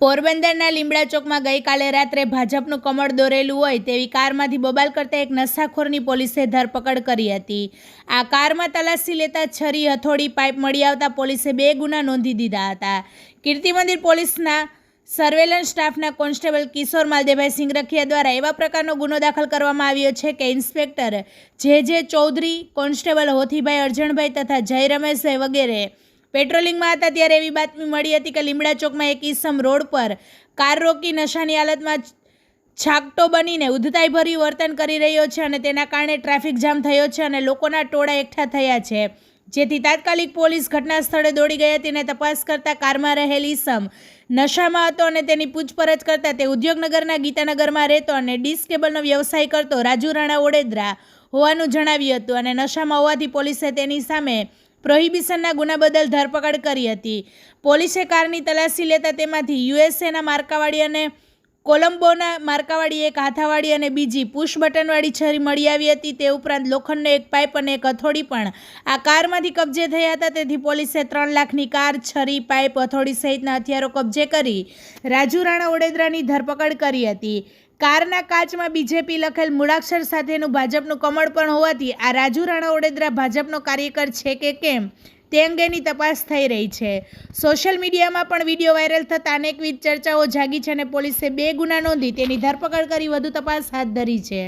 પોરબંદરના લીમડા ચોકમાં ગઈકાલે રાત્રે ભાજપનું કમળ દોરેલું હોય તેવી કારમાંથી બબાલ કરતા એક નશાખોરની પોલીસે ધરપકડ કરી હતી. આ કારમાં તલાશી લેતા છરી હથોડી પાઇપ મળી આવતા પોલીસે બે ગુના નોંધી દીધા હતા. કીર્તિ મંદિર પોલીસના સર્વેલન્સ સ્ટાફના કોન્સ્ટેબલ કિશોર માલદેભાઈ સિંગરખિયા દ્વારા એવા પ્રકારનો ગુનો દાખલ કરવામાં આવ્યો છે કે ઇન્સ્પેક્ટર જે જે ચૌધરી, કોન્સ્ટેબલ હોથીભાઈ અરજણભાઈ તથા જય રમેશભાઈ વગેરે પેટ્રોલિંગમાં હતા ત્યારે એવી બાતમી મળી હતી કે લીમડા ચોકમાં એક ઈસમ રોડ પર કાર રોકી નશાની હાલતમાં છાકટો બનીને ઉધતાઈભર્યું વર્તન કરી રહ્યો છે અને તેના કારણે ટ્રાફિક જામ થયો છે અને લોકોના ટોળા એકઠા થયા છે. જેથી તાત્કાલિક પોલીસ ઘટના સ્થળે દોડી ગઈ હતી અને તપાસ કરતા કારમાં રહેલ ઈસમ નશામાં હતો અને તેની પૂછપરછ કરતા તે ઉદ્યોગનગરના ગીતાનગરમાં રહેતો અને ડિસ્કેબલનો કેબલનો વ્યવસાય કરતો રાજુ રાણા ઓડેદરા હોવાનું જણાવ્યું હતું અને નશામાં હોવાથી પોલીસે તેની સામે પ્રોહિબિશનના ગુના બદલ ધરપકડ કરી હતી. પોલીસે કારની તલાશી લેતા તેમાંથી યુએસએના માર્કાવાળી અને કોલંબોના માર્કાવાળી એક હાથાવાળી અને બીજી પુશ બટનવાળી છરી મળી આવી હતી. તે ઉપરાંત લોખંડનો એક પાઇપ અને એક હથોડી પણ આ કારમાંથી કબજે થયા હતા. તેથી પોલીસે ત્રણ લાખની કાર, છરી, પાઇપ, હથોડી સહિતના હથિયારો કબજે કરી રાજુ રાણા ઓડેદરાની ધરપકડ કરી હતી. કારના કાચમાં બીજેપી લખેલ મૂળાક્ષર સાથેનું ભાજપનું કમળ પણ હોવાથી આ રાજુ રાણા ઓડેદરા ભાજપનો કાર્યકર છે કે કેમ? તે અંગેની તપાસ થઈ રહી છે. સોશિયલ મીડિયામાં પણ વીડિયો વાયરલ થતાં અનેકવિધ ચર્ચાઓ જાગી છે અને પોલીસે બે ગુના નોંધી તેની ધરપકડ કરી વધુ તપાસ હાથ ધરી છે.